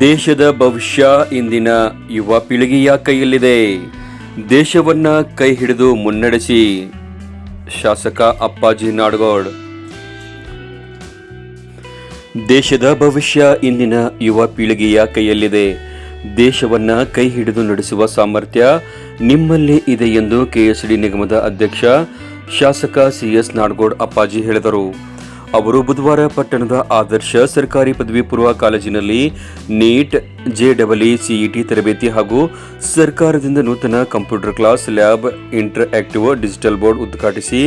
ದೇಶದ ಭವಿಷ್ಯ ಇಂದಿನ ಯುವ ಪೀಳಿಗೆಯ ಕೈಯಲ್ಲಿದೆ. ದೇಶವನ್ನ ಕೈ ಹಿಡಿದು ಮುನ್ನಡೆಸಿ. ಶಾಸಕ ಅಪ್ಪಾಜಿ ನಾಡಗೌಡ್. ದೇಶದ ಭವಿಷ್ಯ ಇಂದಿನ ಯುವ ಪೀಳಿಗೆಯ ಕೈಯಲ್ಲಿದೆ. ದೇಶವನ್ನ ಕೈ ಹಿಡಿದು ನಡೆಸುವ ಸಾಮರ್ಥ್ಯ ನಿಮ್ಮಲ್ಲಿ ಇದೆ ಎಂದು ಕೆಎಸ್ಡಿ ನಿಗಮದ ಅಧ್ಯಕ್ಷ, ಶಾಸಕ ಸಿಎಸ್ ನಾಡಗೌಡ್ ಅಪ್ಪಾಜಿ ಹೇಳಿದರು. ಅವರು ಬುಧವಾರ ಪಟ್ಟಣದ ಆದರ್ಶ ಸರ್ಕಾರಿ ಪದವಿ ಪೂರ್ವ ಕಾಲೇಜಿನಲ್ಲಿ ನೀಟ್ ಜೆಡಬ್ಲ್ಇ ಸಿಇಟಿ ತರಬೇತಿ ಹಾಗೂ ಸರ್ಕಾರದಿಂದ ನೂತನ computer class lab interactive digital board ಉದ್ಘಾಟಿಸಿ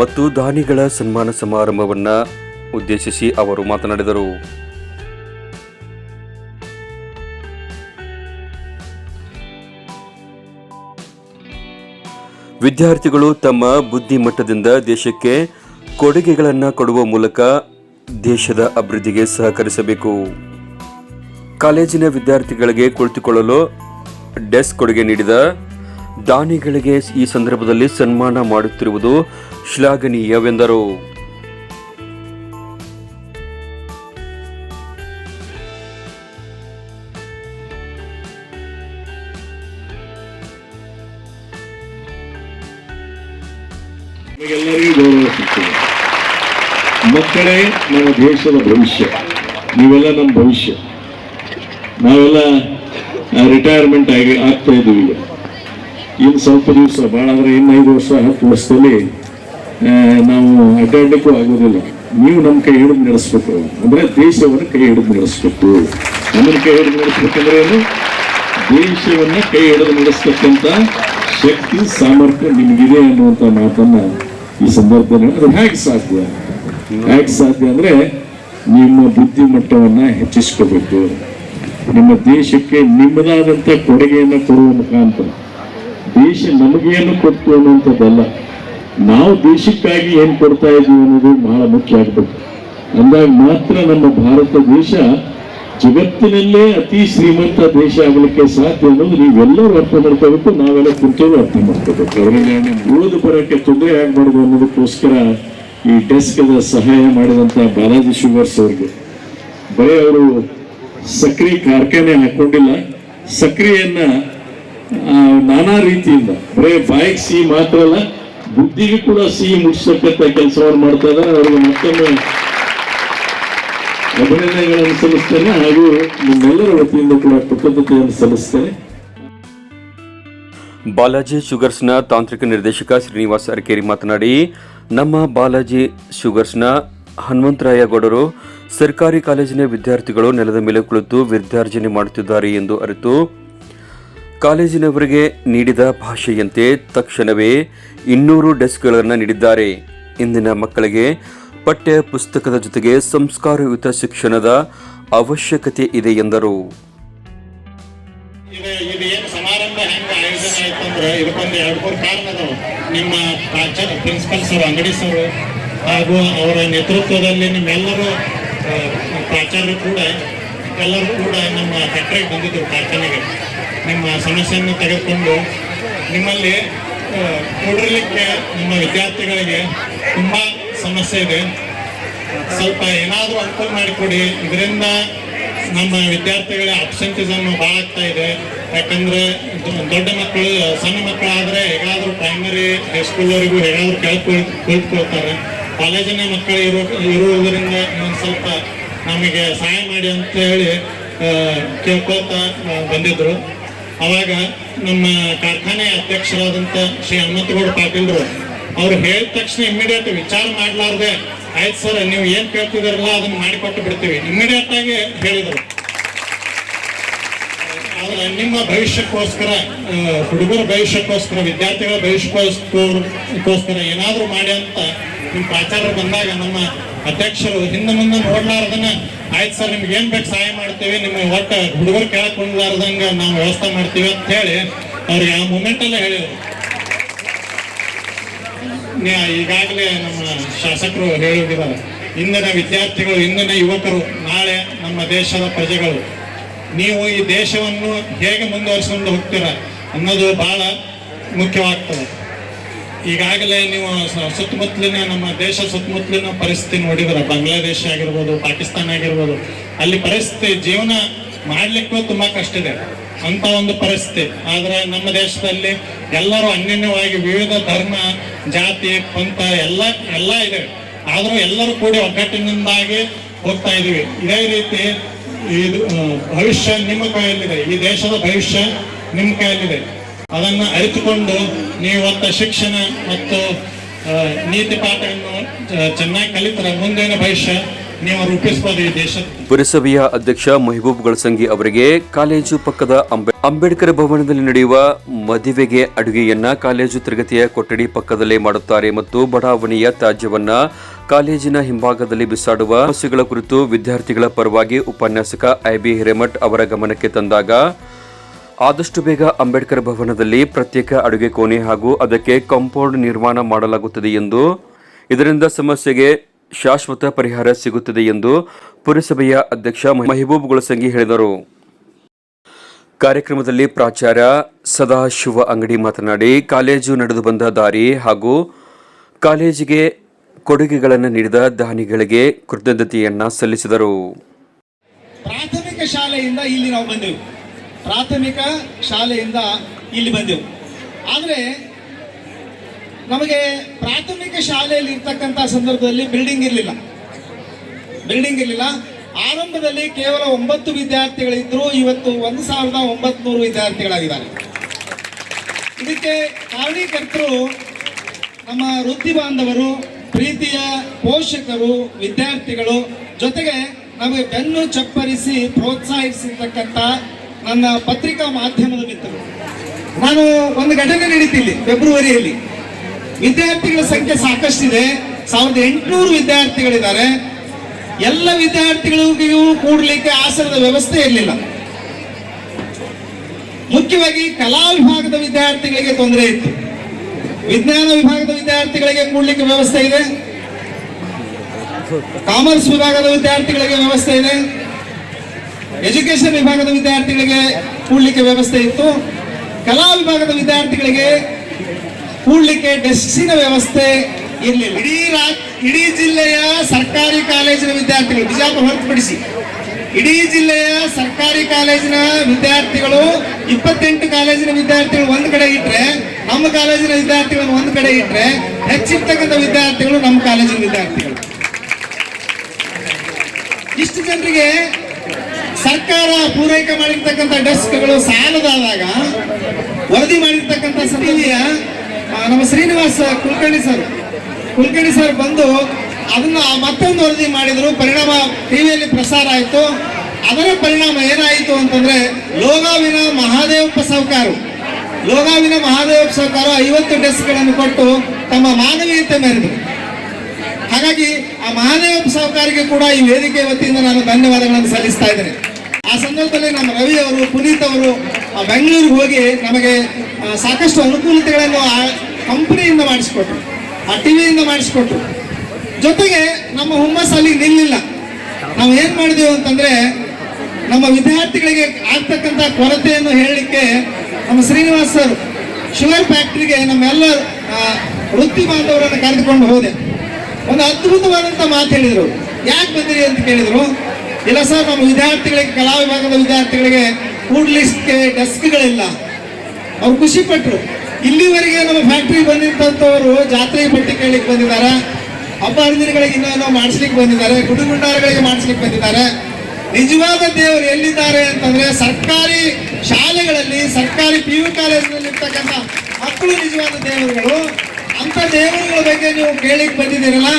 ಮತ್ತು ದಾನಿಗಳ ಸನ್ಮಾನ ಸಮಾರಂಭವನ್ನು ಉದ್ದೇಶಿಸಿ ಅವರು ಮಾತನಾಡಿದರು. ವಿದ್ಯಾರ್ಥಿಗಳು ತಮ್ಮ ಬುದ್ಧಿಮಟ್ಟದಿಂದ ದೇಶಕ್ಕೆ ಕೊಡುಗೆಗಳನ್ನು ಕೊಡುವ ಮೂಲಕ ದೇಶದ ಅಭಿವೃದ್ಧಿಗೆ ಸಹಕರಿಸಬೇಕು. ಕಾಲೇಜಿನ ವಿದ್ಯಾರ್ಥಿಗಳಿಗೆ ಕುಳಿತುಕೊಳ್ಳಲು ಡೆಸ್ಕ್ ಕೊಡುಗೆ ನೀಡಿದ ದಾನಿಗಳಿಗೆ ಈ ಸಂದರ್ಭದಲ್ಲಿ ಸನ್ಮಾನ ಮಾಡುತ್ತಿರುವುದು ಶ್ಲಾಘನೀಯವೆಂದರು. ಮಕ್ಕಳೇ, ನಮ್ಮ ದೇಶದ ಭವಿಷ್ಯ. ನೀವೆಲ್ಲ ನಮ್ಮ ಭವಿಷ್ಯ. ನಾವೆಲ್ಲ ರಿಟೈರ್ಮೆಂಟ್ ಆಗಿ ಆಗ್ತಾ ಇದ್ದೀವಿ. ಈಗ ಇನ್ನು ಸ್ವಲ್ಪ ದಿವಸ ಭಾಳ ಅಂದ್ರೆ ಇನ್ನು ವರ್ಷ, ಹತ್ತು ವರ್ಷದಲ್ಲಿ ನಾವು ಅಡ್ಡಾಡಕ್ಕೂ ಆಗೋದಿಲ್ಲ. ನೀವು ನಮ್ಮ ಕೈ ಹಿಡಿದು ನಡೆಸ್ಬೇಕು. ಅಂದ್ರೆ ದೇಶವನ್ನು ಕೈ ಹಿಡಿದು ನಡೆಸ್ಬೇಕು. ನಮ್ಮನ್ನು ಕೈ ಹಿಡಿದು ನಡೆಸ್ಬೇಕಂದ್ರೆ ಏನು? ದೇಶವನ್ನ ಕೈ ಹಿಡಿದು ನಡೆಸ್ತಕ್ಕಂಥ ಶಕ್ತಿ, ಸಾಮರ್ಥ್ಯ ನಿಮಗಿದೆ ಅನ್ನುವಂಥ ಮಾತನ್ನು ಈ ಸಂದರ್ಭದಲ್ಲಿ ಅದು ಹೇಗೆ ಸಾಧ್ಯ? ಹೇಗೆ ಸಾಧ್ಯ ಅಂದ್ರೆ ನಿಮ್ಮ ಬುದ್ಧಿಮಟ್ಟವನ್ನ ಹೆಚ್ಚಿಸ್ಕೋಬೇಕು. ನಿಮ್ಮ ದೇಶಕ್ಕೆ ನಿಮ್ಮದಾದಂಥ ಕೊಡುಗೆಯನ್ನು ಕೊಡುವ ಮುಖಾಂತರ. ದೇಶ ನಮಗೇನು ಕೊಡ್ತು ಅನ್ನುವಂಥದ್ದಲ್ಲ. ನಾವು ದೇಶಕ್ಕಾಗಿ ಏನು ಕೊಡ್ತಾ ಇದ್ದೀವಿ ಅನ್ನೋದು ಬಹಳ ಮುಖ್ಯ ಆಗ್ಬೇಕು. ಅಂದಾಗ ಮಾತ್ರ ನಮ್ಮ ಭಾರತ ದೇಶ ಜಗತ್ತಿನಲ್ಲೇ ಅತಿ ಶ್ರೀಮಂತ ದೇಶ ಆಗಲಿಕ್ಕೆ ಸಾಧ್ಯ ಅನ್ನೋದು ನೀವೆಲ್ಲರೂ ಅರ್ಥ ಮಾಡ್ಕೋಬೇಕು ನಾವೆಲ್ಲ ಕುಂತೋರು ಅರ್ಥ ಮಾಡ್ಕೋಬೇಕು. ಅವರಿಗೆ ಉಳಿದು ಬರೋಕ್ಕೆ ತೊಂದರೆ ಆಗಬಾರ್ದು ಅನ್ನೋದಕ್ಕೋಸ್ಕರ ಈ ಡೆಸ್ಕ್ಗೆ ಸಹಾಯ ಮಾಡಿದಂಥ ಬಾಲಾಜಿ ಶುಗರ್ಸ್ ಅವ್ರಿಗೆ. ಬರೀ ಅವರು ಸಕ್ರಿ ಕಾರ್ಖಾನೆ ಹಾಕೊಂಡಿಲ್ಲ, ಸಕ್ರಿಯನ್ನ ನಾನಾ ರೀತಿಯಿಂದ, ಬರೇ ಬಾಯಿಗೆ ಸಿಹಿ ಮಾತ್ರ ಅಲ್ಲ, ಬುದ್ಧಿಗೆ ಕೂಡ ಸಿಹಿ ಮುಟ್ಸಕ್ಕಂಥ ಕೆಲಸವನ್ನು ಮಾಡ್ತಾ ಇದ್ದಾರೆ. ಅವರಿಗೆ ಮತ್ತೊಮ್ಮೆ ಅಭಿನಂದನೆಗಳನ್ನು ಸಲ್ಲಿಸ್ತೇನೆ. ಹಾಗೂ ನಿಮ್ಮೆಲ್ಲರ ವತಿಯಿಂದ ಕೂಡ ಕೃತಜ್ಞತೆಯನ್ನು ಸಲ್ಲಿಸ್ತೇನೆ. ಬಾಲಾಜಿ ಶುಗರ್ಸ್ನ ತಾಂತ್ರಿಕ ನಿರ್ದೇಶಕ ಶ್ರೀನಿವಾಸ್ ಅರಕೇರಿ ಮಾತನಾಡಿ, ನಮ್ಮ ಬಾಲಾಜಿ ಶುಗರ್ಸ್ನ ಹನುಮಂತರಾಯಗೌಡರು ಸರ್ಕಾರಿ ಕಾಲೇಜಿನ ವಿದ್ಯಾರ್ಥಿಗಳು ನೆಲದ ಮೇಲೆ ಕುಳಿತು ವಿದ್ಯಾರ್ಜನೆ ಮಾಡುತ್ತಿದ್ದಾರೆ ಎಂದು ಅರಿತು, ಕಾಲೇಜಿನವರಿಗೆ ನೀಡಿದ ಭಾಷೆಯಂತೆ ತಕ್ಷಣವೇ ಇನ್ನೂರು ಡೆಸ್ಕ್ಗಳನ್ನು ನೀಡಿದ್ದಾರೆ. ಇಂದಿನ ಮಕ್ಕಳಿಗೆ ಪಠ್ಯ ಪುಸ್ತಕದ ಜೊತೆಗೆ ಸಂಸ್ಕಾರಯುತ ಶಿಕ್ಷಣದ ಅವಶ್ಯಕತೆ ಇದೆ ಎಂದರು. ಆಯ್ತು ಅಂದ್ರೆ ಇದಕ್ಕೊಂದು ಎರಡು ಮೂರು ಕಾರಣ ಅದಾವ ನಿಮ್ಮ ಪ್ರಿನ್ಸಿಪಲ್ ಸರ್, ಅಂಗಡಿ ಸರ್, ಹಾಗೂ ಅವರ ನೇತೃತ್ವದಲ್ಲಿ ನಿಮ್ಮೆಲ್ಲರೂ ಪ್ರಾಚಾರ್ಯರು ಕೂಡ, ಎಲ್ಲರೂ ಕೂಡ ನಮ್ಮ ಫ್ಯಾಕ್ಟ್ರಿಗೆ ಬಂದಿದ್ದರು ಕಾರ್ಖಾನೆಗೆ ನಿಮ್ಮ ಸಮಸ್ಯೆಯನ್ನು ತೆಗೆದುಕೊಂಡು ನಿಮ್ಮಲ್ಲಿ ಕೂಡಲಿಕ್ಕೆ ನಿಮ್ಮ ವಿದ್ಯಾರ್ಥಿಗಳಿಗೆ ತುಂಬ ಸಮಸ್ಯೆ ಇದೆ. ಸ್ವಲ್ಪ ಏನಾದರೂ ಅನುಕೂಲ ಮಾಡಿಕೊಡಿ. ಇದರಿಂದ ನಮ್ಮ ವಿದ್ಯಾರ್ಥಿಗಳ ಅಬ್ಸೆಂಟಿಸಮ್ ಭಾಳ ಆಗ್ತಾ ಇದೆ. ಯಾಕಂದ್ರೆ ದೊಡ್ಡ ಮಕ್ಕಳು, ಸಣ್ಣ ಮಕ್ಕಳು ಆದ್ರೆ ಹೇಗಾದ್ರೂ ಪ್ರೈಮರಿ ಹೈಸ್ಕೂಲ್ವರೆಗೂ ಹೇಗಾದ್ರೂ ಕೆಳಗೆ ಕುಳಿತು ಕುಳಿತುಕೊಳ್ತಾರೆ. ಕಾಲೇಜಿನ ಮಕ್ಕಳು ಇರೋ, ಇರುವುದರಿಂದ ಒಂದು ಸ್ವಲ್ಪ ನಮಗೆ ಸಹಾಯ ಮಾಡಿ ಅಂತ ಹೇಳಿ ಕೇಳ್ಕೊಳ್ತಾ ಬಂದಿದ್ರು. ಅವಾಗ ನಮ್ಮ ಕಾರ್ಖಾನೆ ಅಧ್ಯಕ್ಷರಾದಂಥ ಶ್ರೀ ಹನುಮಂತಗೌಡ ಪಾಟೀಲ್ರು ಅವ್ರು ಹೇಳಿದ ತಕ್ಷಣ ಇಮ್ಮಿಡಿಯೇಟ್ ವಿಚಾರ ಮಾಡಲಾರ್ದೆ, ಆಯ್ತು ಸರ್, ನೀವು ಏನು ಕೇಳ್ತಿದ್ದೀರಲ್ಲ, ಅದನ್ನು ಮಾಡಿಕೊಟ್ಟು ಬಿಡ್ತೀವಿ. ಇಮಿಡಿಯೇಟ್ ಆಗಿ ಹೇಳಿದರು. ನಿಮ್ಮ ಭವಿಷ್ಯಕ್ಕೋಸ್ಕರ ಹುಡುಗರ ಭವಿಷ್ಯಕ್ಕೋಸ್ಕರ, ವಿದ್ಯಾರ್ಥಿಗಳ ಭವಿಷ್ಯಕ್ಕೋಸ್ಕರ ಏನಾದರೂ ಮಾಡಿ ಅಂತ ನಿಮ್ಮ ಪ್ರಾಚಾರ್ಯರು ಬಂದಾಗ ನಮ್ಮ ಅಧ್ಯಕ್ಷರು ಹಿಂದೆ ಮುಂದೆ ನೋಡ್ಲಾರ್ದನ್ನ, ಆಯ್ತು ಸರ್, ನಿಮ್ಗೆ ಏನು ಬೇಕು ಸಹಾಯ ಮಾಡ್ತೀವಿ, ನಿಮ್ಮ ಒಟ್ಟು ಹುಡುಗರು ಕೆಳಕ್ ಕುಂದ್ಲಾರ್ದಂಗ ನಾವು ವ್ಯವಸ್ಥೆ ಮಾಡ್ತೀವಿ ಅಂತ ಹೇಳಿ ಅವ್ರಿಗೆ ಆ ಮೂಮೆಂಟಲ್ಲೇ ಹೇಳಿದರು. ಈಗಾಗಲೇ ನಮ್ಮ ಶಾಸಕರು ಹೇಳಿದ್ದಾರೆ ಇಂದಿನ ವಿದ್ಯಾರ್ಥಿಗಳು, ಇಂದಿನ ಯುವಕರು ನಾಳೆ ನಮ್ಮ ದೇಶದ ಪ್ರಜೆಗಳು ನೀವು ಈ ದೇಶವನ್ನು ಹೇಗೆ ಮುಂದುವರಿಸಿಕೊಂಡು ಹೋಗ್ತೀರಾ ಅನ್ನೋದು ಬಹಳ ಮುಖ್ಯವಾಗ್ತದೆ. ಈಗಾಗಲೇ ನೀವು ಸುತ್ತಮುತ್ತಲಿನ ನಮ್ಮ ದೇಶ ಸುತ್ತಮುತ್ತಲಿನ ಪರಿಸ್ಥಿತಿ ನೋಡಿದ್ರೆ ಬಾಂಗ್ಲಾದೇಶ ಆಗಿರ್ಬೋದು, ಪಾಕಿಸ್ತಾನ ಆಗಿರ್ಬೋದು, ಅಲ್ಲಿ ಪರಿಸ್ಥಿತಿ ಜೀವನ ಮಾಡಲಿಕ್ಕೂ ತುಂಬಾ ಕಷ್ಟ ಇದೆ. ಅಂತ ಒಂದು ಪರಿಸ್ಥಿತಿ. ಆದರೆ ನಮ್ಮ ದೇಶದಲ್ಲಿ ಎಲ್ಲರೂ ಅನ್ಯನ್ಯವಾಗಿ ವಿವಿಧ ಧರ್ಮ, ಜಾತಿ, ಪಂಥ ಎಲ್ಲ ಎಲ್ಲ ಇದೆ. ಆದರೂ ಎಲ್ಲರೂ ಕೂಡಿ ಒಗ್ಗಟ್ಟಿನಿಂದಾಗಿ ಹೋಗ್ತಾ ಇದೀವಿ. ಇದೇ ರೀತಿ ಇದು ಭವಿಷ್ಯ ನಿಮ್ಮ ಕೈಯಲ್ಲಿದೆ. ಈ ದೇಶದ ಭವಿಷ್ಯ ನಿಮ್ಮ ಕೈಯಲ್ಲಿದೆ. ಅದನ್ನ ಅರಿತುಕೊಂಡು ನೀವು ಒತ್ತ ಶಿಕ್ಷಣ ಮತ್ತು ನೀತಿ ಪಾಠವನ್ನು ಚೆನ್ನಾಗಿ ಕಲಿತರ ಮುಂದಿನ ಭವಿಷ್ಯ ಈ ಪುರಸಭೆಯ ಅಧ್ಯಕ್ಷ ಮೆಹಬೂಬ್ ಗಳಸಂಗಿ ಅವರಿಗೆ ಕಾಲೇಜು ಪಕ್ಕದ ಅಂಬೆ- ಅಂಬೇಡ್ಕರ್ ಭವನದಲ್ಲಿ ನಡೆಯುವ ಮದುವೆಗೆ ಅಡುಗೆಯನ್ನ ಕಾಲೇಜು ತರಗತಿಯ ಕೊಠಡಿ ಪಕ್ಕದಲ್ಲೇ ಮಾಡುತ್ತಾರೆ ಮತ್ತು ಬಡಾವಣೆಯ ತ್ಯಾಜ್ಯವನ್ನ ಕಾಲೇಜಿನ ಹಿಂಭಾಗದಲ್ಲಿ ಬಿಸಾಡುವ ಸಮಸ್ಯೆಗಳ ಕುರಿತು ವಿದ್ಯಾರ್ಥಿಗಳ ಪರವಾಗಿ ಉಪನ್ಯಾಸಕ ಐಬಿ ಹಿರೇಮಠ್ ಅವರ ಗಮನಕ್ಕೆ ತಂದಾಗ, ಆದಷ್ಟು ಬೇಗ ಅಂಬೇಡ್ಕರ್ ಭವನದಲ್ಲಿ ಪ್ರತ್ಯೇಕ ಅಡುಗೆ ಕೋಣೆ ಹಾಗೂ ಅದಕ್ಕೆ ಕಾಂಪೌಂಡ್ ನಿರ್ಮಾಣ ಮಾಡಲಾಗುತ್ತದೆ ಎಂದು, ಇದರಿಂದ ಸಮಸ್ಯೆಗೆ ಶಾಶ್ವತ ಪರಿಹಾರ ಸಿಗುತ್ತದೆ ಎಂದು ಪುರಸಭೆಯ ಅಧ್ಯಕ್ಷ ಮೆಹಬೂಬ್ ಗುಳಸಂಗಿ ಹೇಳಿದರು. ಕಾರ್ಯಕ್ರಮದಲ್ಲಿ ಪ್ರಾಚಾರ್ಯ ಸದಾಶಿವ ಅಂಗಡಿ ಮಾತನಾಡಿ, ಕಾಲೇಜು ನಡೆದು ಬಂದ ದಾರಿ ಹಾಗೂ ಕಾಲೇಜಿಗೆ ಕೊಡುಗೆಗಳನ್ನು ನೀಡಿದ ದಾನಿಗಳಿಗೆ ಕೃತಜ್ಞತೆಯನ್ನ ಸಲ್ಲಿಸಿದರು. ಪ್ರಾಥಮಿಕ ಶಾಲೆಯಿಂದ ಇಲ್ಲಿ ನಾವು ಬಂದೆವು. ಪ್ರಾಥಮಿಕ ಶಾಲೆಯಿಂದ ಇಲ್ಲಿ ಬಂದೆವು. ಆದರೆ ನಮಗೆ ಪ್ರಾಥಮಿಕ ಶಾಲೆಯಲ್ಲಿ ಇರ್ತಕ್ಕಂಥ ಸಂದರ್ಭದಲ್ಲಿ ಬಿಲ್ಡಿಂಗ್ ಇರಲಿಲ್ಲ. ಬಿಲ್ಡಿಂಗ್ ಇರಲಿಲ್ಲ. ಆರಂಭದಲ್ಲಿ ಕೇವಲ ಒಂಬತ್ತು ವಿದ್ಯಾರ್ಥಿಗಳಿದ್ರು. ಇವತ್ತು ಒಂದು ಸಾವಿರದ ಒಂಬತ್ನೂರು ವಿದ್ಯಾರ್ಥಿಗಳಾಗಿದ್ದಾರೆ. ಇದಕ್ಕೆ ಕಾರಣೀಕರ್ತರು ನಮ್ಮ ವೃತ್ತಿ ಬಾಂಧವರು ಪ್ರೀತಿಯ ಪೋಷಕರು, ವಿದ್ಯಾರ್ಥಿಗಳು, ಜೊತೆಗೆ ನಮಗೆ ಬೆನ್ನು ಚಪ್ಪರಿಸಿ ಪ್ರೋತ್ಸಾಹಿಸಿರ್ತಕ್ಕಂಥ ನನ್ನ ಪತ್ರಿಕಾ ಮಾಧ್ಯಮದ ಮಿತ್ರರು. ನಾನು ಒಂದು ಘಟನೆ ನಡೀತಿಲ್ಲಿ ಫೆಬ್ರವರಿಯಲ್ಲಿ. ವಿದ್ಯಾರ್ಥಿಗಳ ಸಂಖ್ಯೆ ಸಾಕಷ್ಟಿದೆ. ಸಾವಿರದ ಎಂಟುನೂರು ವಿದ್ಯಾರ್ಥಿಗಳಿದ್ದಾರೆ. ಎಲ್ಲ ವಿದ್ಯಾರ್ಥಿಗಳಿಗೂ ಕೂಡಲಿಕ್ಕೆ ಆಸನದ ವ್ಯವಸ್ಥೆ ಇರಲಿಲ್ಲ. ಮುಖ್ಯವಾಗಿ ಕಲಾ ವಿಭಾಗದ ವಿದ್ಯಾರ್ಥಿಗಳಿಗೆ ತೊಂದರೆ ಇತ್ತು. ವಿಜ್ಞಾನ ವಿಭಾಗದ ವಿದ್ಯಾರ್ಥಿಗಳಿಗೆ ಕೂಡ್ಲಿಕ್ಕೆ ವ್ಯವಸ್ಥೆ ಇದೆ. ಕಾಮರ್ಸ್ ವಿಭಾಗದ ವಿದ್ಯಾರ್ಥಿಗಳಿಗೆ ವ್ಯವಸ್ಥೆ ಇದೆ. ಎಜುಕೇಶನ್ ವಿಭಾಗದ ವಿದ್ಯಾರ್ಥಿಗಳಿಗೆ ಕೂಡ್ಲಿಕ್ಕೆ ವ್ಯವಸ್ಥೆ ಇತ್ತು. ಕಲಾ ವಿಭಾಗದ ವಿದ್ಯಾರ್ಥಿಗಳಿಗೆ ಕೂಡ್ಲಿಕ್ಕೆ ಡೆಸ್ಕಿನ ವ್ಯವಸ್ಥೆ ಇರಲಿಲ್ಲ. ಇಡೀ ರಾಜ್, ಇಡೀ ಜಿಲ್ಲೆಯ ಸರ್ಕಾರಿ ಕಾಲೇಜಿನ ವಿದ್ಯಾರ್ಥಿಗಳು, ಬಿಜಾಪುರ ಹೊರತುಪಡಿಸಿ ಇಡೀ ಜಿಲ್ಲೆಯ ಸರ್ಕಾರಿ ಕಾಲೇಜಿನ ವಿದ್ಯಾರ್ಥಿಗಳು, ಇಪ್ಪತ್ತೆಂಟು ಕಾಲೇಜಿನ ವಿದ್ಯಾರ್ಥಿಗಳು ಒಂದು ಕಡೆ ಇಟ್ಟರೆ ನಮ್ಮ ಕಾಲೇಜಿನ ವಿದ್ಯಾರ್ಥಿಗಳನ್ನು ಒಂದು ಕಡೆ ಇಟ್ಟರೆ ಹೆಚ್ಚಿರ್ತಕ್ಕಂಥ ವಿದ್ಯಾರ್ಥಿಗಳು ನಮ್ಮ ಕಾಲೇಜಿನ ವಿದ್ಯಾರ್ಥಿಗಳು. ಇಷ್ಟು ಜನರಿಗೆ ಸರ್ಕಾರ ಪೂರೈಕೆ ಮಾಡಿರ್ತಕ್ಕಂಥ ಡೆಸ್ಕ್ಗಳು ಸಾಲದಾದಾಗ ವರದಿ ಮಾಡಿರ್ತಕ್ಕಂಥ ಸಮಿತಿಯ ನಮ್ಮ ಶ್ರೀನಿವಾಸ ಕುಲಕರ್ಣಿ ಸರ್ ಕುಲಕರ್ಣಿ ಸರ್ ಬಂದು ಅದನ್ನ ಮತ್ತೊಂದು ವರದಿ ಮಾಡಿದರು. ಪರಿಣಾಮ ಟಿವಿಯಲ್ಲಿ ಪ್ರಸಾರ ಆಯಿತು. ಅದರ ಪರಿಣಾಮ ಏನಾಯಿತು ಅಂತಂದರೆ, ಲೋಗಾವಿನ ಮಹಾದೇವಪ್ಪ ಸಾವುಕಾರು ಲೋಗಾವಿನ ಮಹಾದೇವಪ್ಪ ಸಾವುಕಾರು ಐವತ್ತು ಡೆಸ್ಕ್ಗಳನ್ನು ಕೊಟ್ಟು ತಮ್ಮ ಮಾನವೀಯತೆ ಮೆರೆದರು. ಹಾಗಾಗಿ ಆ ಮಹಾದೇವ ಸಾಹುಕಾರಿಗೆ ಕೂಡ ಈ ವೇದಿಕೆ ವತಿಯಿಂದ ನಾನು ಧನ್ಯವಾದಗಳನ್ನು ಸಲ್ಲಿಸ್ತಾ ಇದ್ದೇನೆ. ಆ ಸಂದರ್ಭದಲ್ಲಿ ನಮ್ಮ ರವಿ ಅವರು, ಪುನೀತ್ ಅವರು ಬೆಂಗಳೂರಿಗೆ ಹೋಗಿ ನಮಗೆ ಸಾಕಷ್ಟು ಅನುಕೂಲತೆಗಳನ್ನು ಆ ಕಂಪನಿಯಿಂದ ಮಾಡಿಸಿಕೊಟ್ರು. ಆ ಟಿವಿಯಿಂದ ಮಾಡಿಸಿಕೊಟ್ರು. ಜೊತೆಗೆ ನಮ್ಮ ಹುಮ್ಮಸ್ ಅಲ್ಲಿ ನಿಲ್ಲಿಲ್ಲ. ನಾವು ಏನ್ ಮಾಡಿದೆವು ಅಂತಂದ್ರೆ, ನಮ್ಮ ವಿದ್ಯಾರ್ಥಿಗಳಿಗೆ ಆಗ್ತಕ್ಕಂಥ ಕೊರತೆಯನ್ನು ಹೇಳಲಿಕ್ಕೆ ನಮ್ಮ ಶ್ರೀನಿವಾಸ್ ಸರ್ ಶುಗರ್ ಫ್ಯಾಕ್ಟ್ರಿಗೆ ನಮ್ಮೆಲ್ಲ ವೃತ್ತಿ ಬಾಂಧವರನ್ನು ಕರೆದುಕೊಂಡು ಹೋದೆ. ಒಂದು ಅದ್ಭುತವಾದಂಥ ಮಾತು ಹೇಳಿದರು. ಯಾಕೆ ಬಂದಿರಿ ಅಂತ ಕೇಳಿದರು, ಇಲ್ಲ ಸರ್, ನಮ್ಮ ವಿದ್ಯಾರ್ಥಿಗಳಿಗೆ, ಕಲಾ ವಿಭಾಗದ ವಿದ್ಯಾರ್ಥಿಗಳಿಗೆ ಕೂಡ್ಲಿಕ್ಕೆ ಡೆಸ್ಕ್ಗಳಿಲ್ಲ ಅವ್ರು ಖುಷಿ ಪಟ್ಟರು ಇಲ್ಲಿವರೆಗೆ ನಮ್ಮ ಫ್ಯಾಕ್ಟ್ರಿಗೆ ಬಂದಿರ್ತಂಥವ್ರು ಜಾತ್ರೆ ಪಟ್ಟಿ ಕೇಳಲಿಕ್ಕೆ ಬಂದಿದ್ದಾರೆ ಹಬ್ಬ ಹರಿದಿನಗಳಿಗೆ ಇನ್ನೇನೋ ಮಾಡಿಸ್ಲಿಕ್ಕೆ ಬಂದಿದ್ದಾರೆ ಗುಡುಗುಂಡಾರಗಳಿಗೆ ಮಾಡಿಸ್ಲಿಕ್ಕೆ ಬಂದಿದ್ದಾರೆ. ನಿಜವಾದ ದೇವರು ಎಲ್ಲಿದ್ದಾರೆ ಅಂತಂದ್ರೆ ಸರ್ಕಾರಿ ಶಾಲೆಗಳಲ್ಲಿ, ಸರ್ಕಾರಿ ಪಿ ಯು ಕಾಲೇಜಿನಲ್ಲಿ ಇರ್ತಕ್ಕಂಥ ಮಕ್ಕಳು ನಿಜವಾದ ದೇವರುಗಳು. ಅಂತ ದೇವರುಗಳ ಬಗ್ಗೆ ನೀವು ಕೇಳಿಕ್ ಬಂದಿದ್ದೀರಲ್ಲ?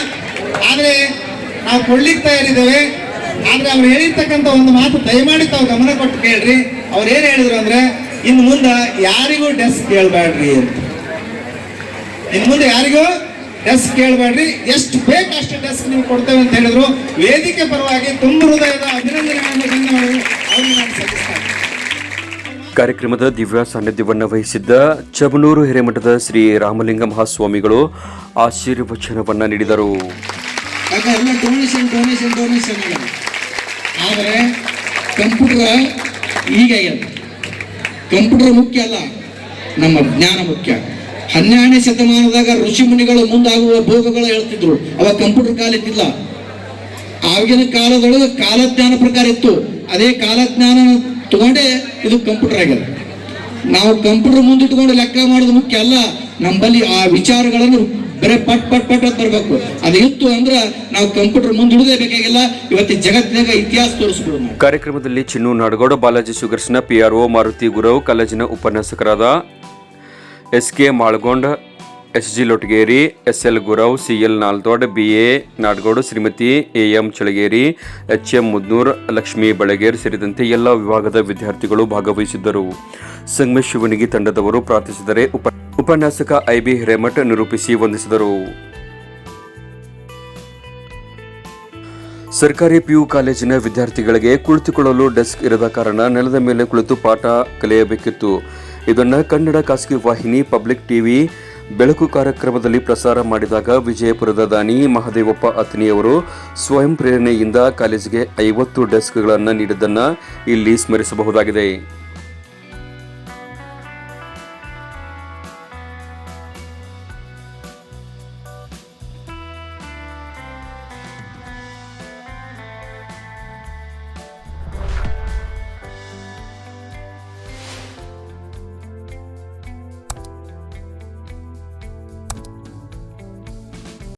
ಆದ್ರೆ ನಾವು ಕೊಡ್ಲಿಕ್ಕೆ ತಯಾರಿದ್ದೇವೆ. ಆದ್ರೆ ಅವ್ರು ಹೇಳಿರ್ತಕ್ಕಂಥ ಒಂದು ಮಾತು ದಯಮಾಡಿ ತಾವು ಗಮನ ಕೊಟ್ಟು ಕೇಳ್ರಿ. ಅವ್ರು ಏನ್ ಹೇಳಿದ್ರು ಅಂದ್ರೆ ಇನ್ನು ಮುಂದೆ ಯಾರಿಗೂ ಡೆಸ್ಕ್ ಕೇಳಬೇಡ್ರಿ ಅಂತ. ಇನ್ನು ಮುಂದೆ ಯಾರಿಗೂ ಡೆಸ್ಕ್ ಕೇಳಬೇಡ್ರಿ. ಎಷ್ಟು ಬೇಕು ಅಷ್ಟು ಡೆಸ್ಕ್ ನೀವು ಕೊಡ್ತೇವೆ ಅಂತ ಹೇಳಿದ್ರು. ವೇದಿಕೆ ಪರವಾಗಿ ತುಂಬ ಹೃದಯದ ಅಭಿನಂದನೆಗಳನ್ನು ನಾನು ಇದ್ದೀನಿ. ಕಾರ್ಯಕ್ರಮದ ದಿವ್ಯ ಸಾನ್ನಿಧ್ಯವನ್ನು ವಹಿಸಿದ್ದ ಚಬನೂರು ಹಿರೇಮಠದ ಶ್ರೀ ರಾಮಲಿಂಗ ಮಹಾಸ್ವಾಮಿಗಳು ಆಶೀರ್ವಚನವನ್ನ ನೀಡಿದರು. ಆದರೆ ಕಂಪ್ಯೂಟರ್ ಈಗ ಕಂಪ್ಯೂಟರ್ ಮುಖ್ಯ ಅಲ್ಲ ನಮ್ಮ ಜ್ಞಾನ ಮುಖ್ಯ. ಹನ್ನೆರಡನೇ ಶತಮಾನದಾಗ ಋಷಿ ಮುನಿಗಳು ಮುಂದಾಗುವ ಭೋಗಗಳು ಹೇಳ್ತಿದ್ರು. ಅವಾಗ ಕಂಪ್ಯೂಟರ್ ಕಾಲ ಇದ್ದಿಲ್ಲ. ಆಗಿನ ಕಾಲದೊಳಗೆ ಕಾಲಜ್ಞಾನ ಪ್ರಕಾರ ಇತ್ತು. ಅದೇ ಕಾಲಜ್ಞಾನ ತಗೊಂಡೆ ಇದು ಕಂಪ್ಯೂಟರ್ ಆಗಿದೆ ನಾವು ಕಂಪ್ಯೂಟರ್ ಮುಂದಿಟ್ಕೊಂಡು ಲೆಕ್ಕ ಮಾಡೋದು ಮುಖ್ಯ ಅಲ್ಲ. ನಮ್ಮಲ್ಲಿ ಆ ವಿಚಾರಗಳನ್ನು ಬರೇ ಪಟ್ ಪಟ್ ಪಟ್ ಅಂತ ಬರಬೇಕು. ಅದು ಇತ್ತು ಅಂದ್ರೆ ನಾವು ಕಂಪ್ಯೂಟರ್ ಮುಂದಿಡದೇ ಬೇಕಾಗಿಲ್ಲ. ಇವತ್ತಿನ ಜಗತ್ತಿನಾಗ ಇತಿಹಾಸ ತೋರಿಸ್ಬಿಡೋಣ ಕಾರ್ಯಕ್ರಮದಲ್ಲಿ Chinnu Nadagouda, Balaji ಶುಗರ್ಸ್ನ P R O, Maruti Gurav, ಕಾಲೇಜಿನ ಉಪನ್ಯಾಸಕರಾದ S K Malgond S G Lotgeri S L Gurav C L Naldod B A Nadagouda, Shrimati A M Chalageri H M Mudnur, Lakshmi Balager ಸೇರಿದಂತೆ ಎಲ್ಲ ವಿಭಾಗದ ವಿದ್ಯಾರ್ಥಿಗಳು ಭಾಗವಹಿಸಿದ್ದರು. ಸಂಗಮೇಶ್ ಶಿವನಿಗಿ ತಂಡದವರು ಪ್ರಾರ್ಥಿಸಿದರೆ ಉಪ, ಉಪನ್ಯಾಸಕ ಐ ಬಿ ಹಿರೇಮಠ್ ನಿರೂಪಿಸಿ ವಂದಿಸಿದರು. ಸರ್ಕಾರಿ ಪಿಯು ಕಾಲೇಜಿನ ವಿದ್ಯಾರ್ಥಿಗಳಿಗೆ ಕುಳಿತುಕೊಳ್ಳಲು ಡೆಸ್ಕ್ ಇರದ ಕಾರಣ ನೆಲದ ಮೇಲೆ ಕುಳಿತು ಪಾಠ ಕಲಿಯಬೇಕಿತ್ತು. ಇದನ್ನು ಕನ್ನಡ ಖಾಸಗಿ ವಾಹಿನಿ ಪಬ್ಲಿಕ್ ಟಿವಿ ಬೆಳಕು ಕಾರ್ಯಕ್ರಮದಲ್ಲಿ ಪ್ರಸಾರ ಮಾಡಿದಾಗ ವಿಜಯಪುರದ ದಾನಿ ಮಹದೇವಪ್ಪ ಅತ್ನಿಯವರು ಸ್ವಯಂ ಪ್ರೇರಣೆಯಿಂದ ಕಾಲೇಜಿಗೆ ಐವತ್ತು ಡೆಸ್ಕ್ಗಳನ್ನು ನೀಡಿದ್ದನ್ನು ಇಲ್ಲಿ ಸ್ಮರಿಸಬಹುದಾಗಿದೆ.